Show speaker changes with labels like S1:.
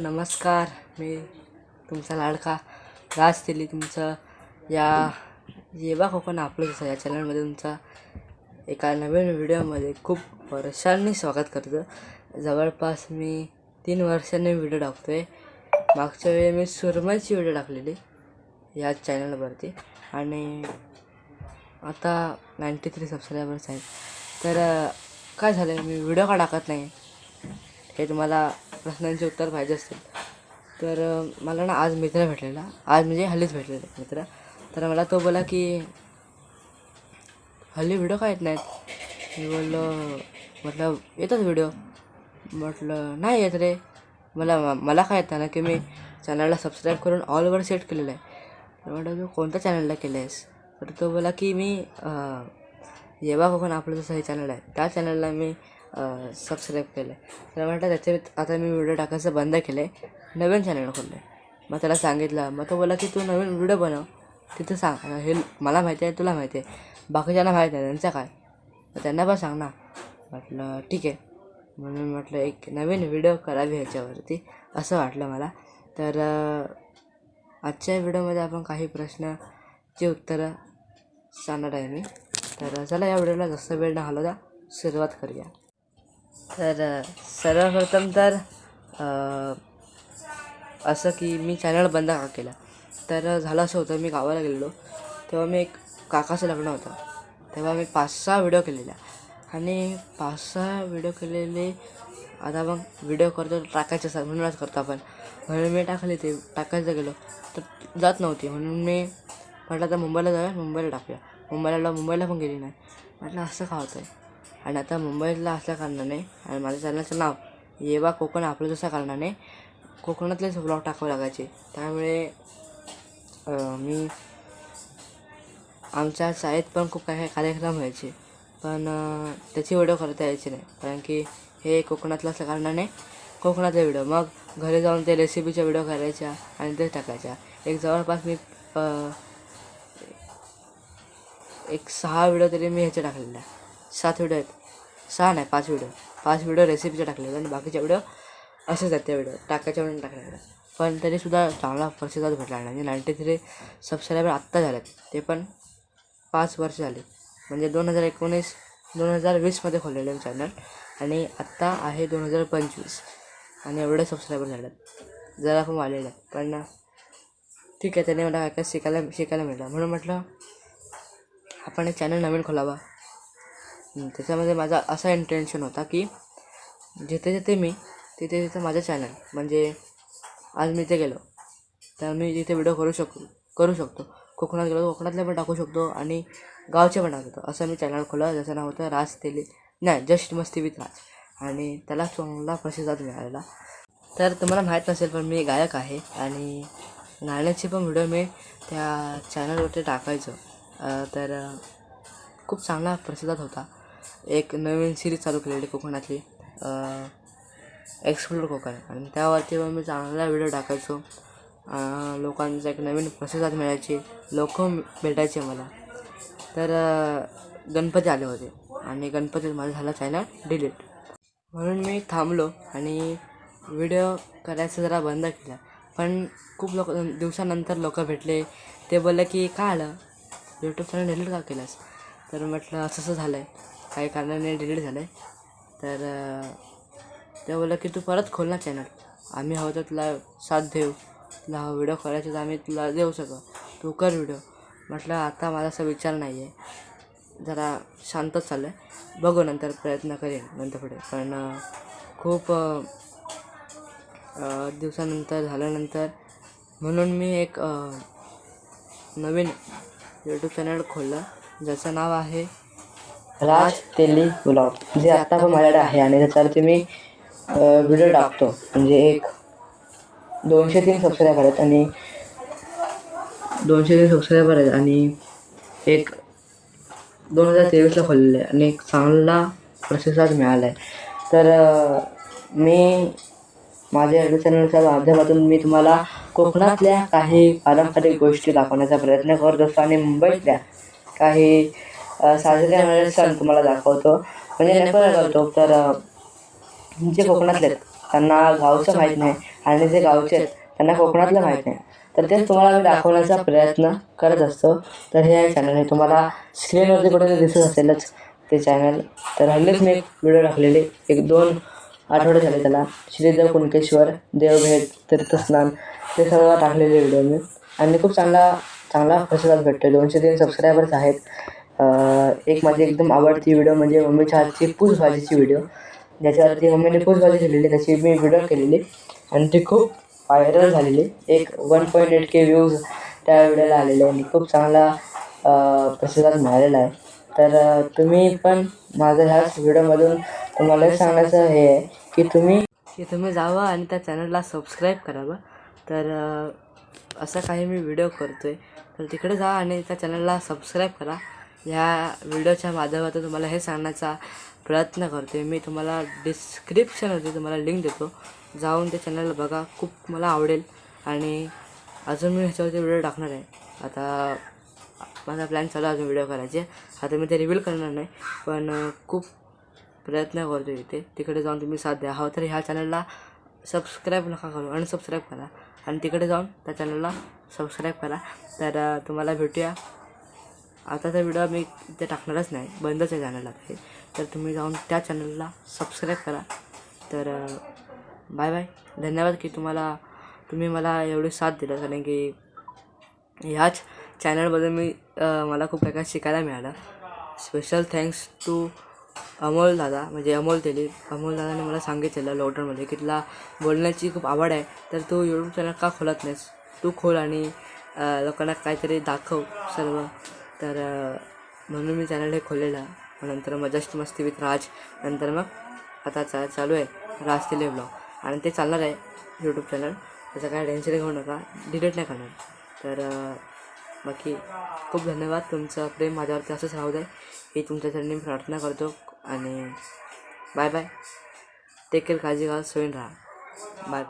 S1: नमस्कार मी तुमचा लाडका राज दिली तुमचं या येवा कोकण आपलं जसं या चॅनलमध्ये तुमचा एका नवीन व्हिडिओमध्ये खूप वर्षांनी स्वागत करतो. जवळपास मी तीन वर्षांनी व्हिडिओ टाकतो आहे मागच्या वेळी मी सुरमईची व्हिडिओ टाकलेली या चॅनलवरती आणि आता नाईंटी थ्री सबस्क्रायबर्स आहेत. तर काय झालं आहे मी व्हिडिओ का टाकत नाही? हे तुम्हाला प्रश्नांचे उत्तर पाहिजे असतील. तर मला ना आज मित्र भेटलेला. आज म्हणजे हल्लीच भेटलेला मित्र. तर मला तो बोला की हल्ली व्हिडिओ का येत नाहीत? मी बोललो म्हटलं येतात व्हिडिओ म्हटलं नाही येत रे. मला मला काय येतं ना की मी चॅनलला सबस्क्राईब करून ऑलवर सेट केलेलं आहे. तर म्हटलं तू कोणत्या चॅनलला केलं आहेस तर तो बोला की मी येवा कोकण आपलं जसं हे चॅनल आहे. त्या चॅनलला मी सबस्क्राईब केलं आहे तर म्हटलं त्याच्यात आता मी व्हिडिओ टाकायचं बंद केलं आहे नवीन चॅनल खोललं आहे मग त्याला सांगितलं मग तो बोला की तू नवीन व्हिडिओ बनव. तिथं सांग. हे मला माहिती आहे तुला माहिती आहे. बाकीच्यांना माहीत आहे त्यांचं काय? मग त्यांना पण सांग ना. म्हटलं ठीक आहे. म्हणून म्हटलं एक नवीन व्हिडिओ करावी ह्याच्यावरती. असं वाटलं मला. तर आजच्या व्हिडिओमध्ये आपण काही प्रश्नाची उत्तरं सांगणार आहे मी. तर चला या व्हिडिओला जास्त वेळ न घालवता सुरुवात करूया. तर सर्वप्रथम तर असं की मी चॅनल बंद का केला. तर झालं असं होतं मी गावाला गेलेलो. तेव्हा मी एक काकाचं लग्न होतं. तेव्हा मी पाच सहा व्हिडिओ केलेला आणि पाच सहा व्हिडिओ केलेले आता मग व्हिडिओ करतो टाकायचे असतात म्हणूनच करतो आपण. म्हणून मी टाकले ते टाकायचं गेलो. तर जात नव्हती. म्हणून मी म्हटलं आता मुंबईला जाऊया मुंबईला टाकूया. मुंबईला मुंबईला पण गेली नाही. म्हटलं असं का होतं आहे आणि आता मुंबईतला असल्या कारणाने आणि माझ्या चॅनलचं नाव येवा कोकण आपलं जसं कारणाने कोकणातलेच ब्लॉग टाकावे लागायचे. त्यामुळे मी आमच्या शाळेत पण खूप काही काही कार्यक्रम व्हायचे. पण त्याची व्हिडिओ करता यायचे नाही. कारण की हे कोकणातलं असल्या कारणाने कोकणातले व्हिडिओ मग घरी जाऊन ते रेसिपीच्या व्हिडिओ करायच्या आणि ते टाकायच्या. एक जवळपास मी एक सहा व्हिडिओ तरी मी ह्याचे टाकलेले सात व्हिडिओ आहेत. सहा नाही पाच व्हिडिओ पाच व्हिडिओ रेसिपीचे टाकलेले आणि बाकीचे व्हिडिओ असेच आहेत त्या व्हिडिओ टाकायच्या वेळेला टाकलेले. पण तरीसुद्धा चांगला प्रतिसाद भेटला नाही म्हणजे नाईंटी थ्री सबस्क्रायबर आत्ता झालेत. ते पण पाच वर्ष झाले. म्हणजे दोन हजार एकोणीस दोन हजार वीसमध्ये खोललेलं आहे चॅनल आणि आत्ता आहे दोन हजार पंचवीस. आणि एवढे सबस्क्रायबर झालेत. जरा पण वाढलेले आहे पण ठीक आहे त्याने मला काय काय शिकायला शिकायला मिळालं. म्हणून म्हटलं आपण एक चॅनल नवीन खोलावा. त्याच्यामध्ये माझा असा इंटेन्शन होता की जिथे जिथे मी तिथे तिथे माझं चॅनल म्हणजे आज मी इथे गेलो तर मी तिथे व्हिडिओ करू शक करू शकतो. कोकणात गेलो तर कोकणातले पण टाकू शकतो आणि गावचे पण टाकू शकतो. असं मी चॅनल खोललं ज्याचं नाव होतं राज तेली नाही जस्ट मस्ती विथ राज. आणि त्याला चांगला प्रतिसाद मिळालेला. तर तुम्हाला माहीत नसेल पण मी गायक आहे आणि गाण्याचे पण व्हिडिओ मी त्या चॅनलवरती टाकायचो. तर खूप चांगला प्रतिसाद होता. एक नवीन सिरीज चालू केलेली कोकणातली. एक्सप्लोर कोकण. आणि त्यावरती पण मी चांगला व्हिडिओ टाकायचो. लोकांचा एक नवीन प्रतिसाद मिळायची लोक भेटायचे मला. तर गणपती आले होते. आणि गणपतीत माझा झाला चॅनल डिलीट म्हणून मी थांबलो आणि व्हिडिओ करायचं जरा बंद केला. पण खूप लोक दिवसानंतर लोक भेटले. ते बोलले की काय आलं? यूट्यूब चॅनल डिलीट का केलंस? तर म्हटलं असं असं झालं आहे काही कारणाने डिलीट झालं आहे तर ते बोललं की तू परत खोल ना चॅनल आम्ही हवं तर तुला साथ देऊ. तुला हा व्हिडिओ करायचा तर आम्ही तुला देऊ शकतो तू कर व्हिडिओ म्हटलं आता माझा असा विचार नाही आहे जरा शांतच चाललं आहे बघू नंतर प्रयत्न करेन नंतर पुढे. पण खूप दिवसानंतर झाल्यानंतर म्हणून मी एक नवीन यूट्यूब चॅनल खोललं. ज्याचं नाव आहे राज तेली ब्लॉग जे आत्ता पण माझ्याकडे आहे आणि त्याच्यावरती मी व्हिडिओ टाकतो. म्हणजे एक दोनशे तीन सबस्क्रायबर आहेत आणि दोनशे तीन सबस्क्रायबर आहेत आणि एक दोन हजार तेवीसला खोललेलं आहे आणि एक चांगला प्रतिसाद मिळाला आहे तर मी माझ्या युट्यूब चॅनलच्या माध्यमातून मी तुम्हाला कोकणातल्या काही पारंपरिक गोष्टी दाखवण्याचा प्रयत्न करत असतो आणि मुंबईतल्या काही साजरे होणारे सण तुम्हाला दाखवतो. म्हणजे नेमकं काय करतो तर जे कोकणातले आहेत त्यांना गावचं माहीत नाही आणि जे गावचे आहेत त्यांना कोकणातलं माहीत नाही. तर तेच तुम्हाला मी दाखवण्याचा प्रयत्न करत असतो. तर हे आहे चॅनल हे तुम्हाला स्क्रीनवरती कुठे दिसत असेलच ते चॅनल तर हल्लीच मी एक व्हिडिओ टाकलेली. एक दोन आठवडे झाले त्याला. श्रीदेव कुणकेश्वर देवभेद तीर्थस्नान ते सर्व टाकलेले व्हिडिओ मी. आणि खूप चांगला चांगला प्रतिसाद भेटतो दोनशे तीन सबस्क्रायबर्स आहेत. एक माझी एकदम आवडती व्हिडिओ म्हणजे मम्मीच्या हातची पूस भाजीची व्हिडिओ ज्याच्यावरती मम्मीने पूस भाजी केलेली त्याची मी व्हिडिओ केलेली. आणि ती खूप व्हायरल झालेली. एक one point eight K views त्या व्हिडिओला आलेले आणि खूप चांगला अं, प्रतिसाद मिळालेला आहे. तर तुम्ही पण माझं ह्याच व्हिडिओमधून तुम्हाला सांगायचं हे आहे की तुम्ही की तुम्ही जावा आणि त्या चॅनलला सबस्क्राईब करावं. तर असा काही मी व्हिडिओ करतो आहे तर तिकडे जा आणि त्या चॅनलला सबस्क्राईब करा. ह्या व्हिडिओच्या माध्यमातून तुम्हाला हे सांगण्याचा प्रयत्न करतो मी तुम्हाला डिस्क्रिप्शनमध्ये तुम्हाला लिंक देतो. जाऊन त्या चॅनलला बघा. खूप मला आवडेल. आणि अजून मी ह्याच्यावरती व्हिडिओ टाकणार आहे. आता माझा प्लॅन चालू अजून व्हिडिओ करायचे. आता मी ते रिव्हील करणार नाही. पण खूप प्रयत्न करतो इथे. तिकडे जाऊन तुम्ही साथ द्या. हवं तर ह्या चॅनलला सबस्क्राईब नका करू. अनसबस्क्राईब करा. आणि तिकडे जाऊन त्या चॅनलला सबस्क्राईब करा. तर तुम्हाला भेटूया. आता तर व्हिडिओ मी ते टाकणारच नाही. बंदच आहे चॅनल ते तर तुम्ही जाऊन त्या चॅनलला सबस्क्राईब करा. तर बाय बाय धन्यवाद की तुम्हाला तुम्ही मला एवढी साथ दिला. कारण की ह्याच चॅनलमध्ये मी मला खूप काय काय शिकायला मिळालं. स्पेशल थँक्स टू अमोल दादा. म्हणजे अमोल तेली. अमोल दादाने मला सांगितलेलं लॉकडाऊनमध्ये की तुला बोलण्याची खूप आवड आहे. तर तू यूट्यूब चॅनल का खोलत नाहीस? तू खोल आणि लोकांना काहीतरी दाखव सर्व. तर म्हणून मी चॅनल हे खोललेला. मग नंतर मग जस्ट मस्ती विथ राज. नंतर मग आता चा चालू आहे राज तेले ब्लॉग आणि ते चालणार आहे यूट्यूब चॅनल त्याचं काय टेन्शन घेऊ नका. डिलीट नाही करणार. तर बाकी खूप धन्यवाद तुमचं प्रेम माझ्यावरती असंच राहू दे. ही तुमच्यासाठी मी प्रार्थना करतो आणि बाय बाय टेक केअर काळजी घ्या सोयीन राहा. बाय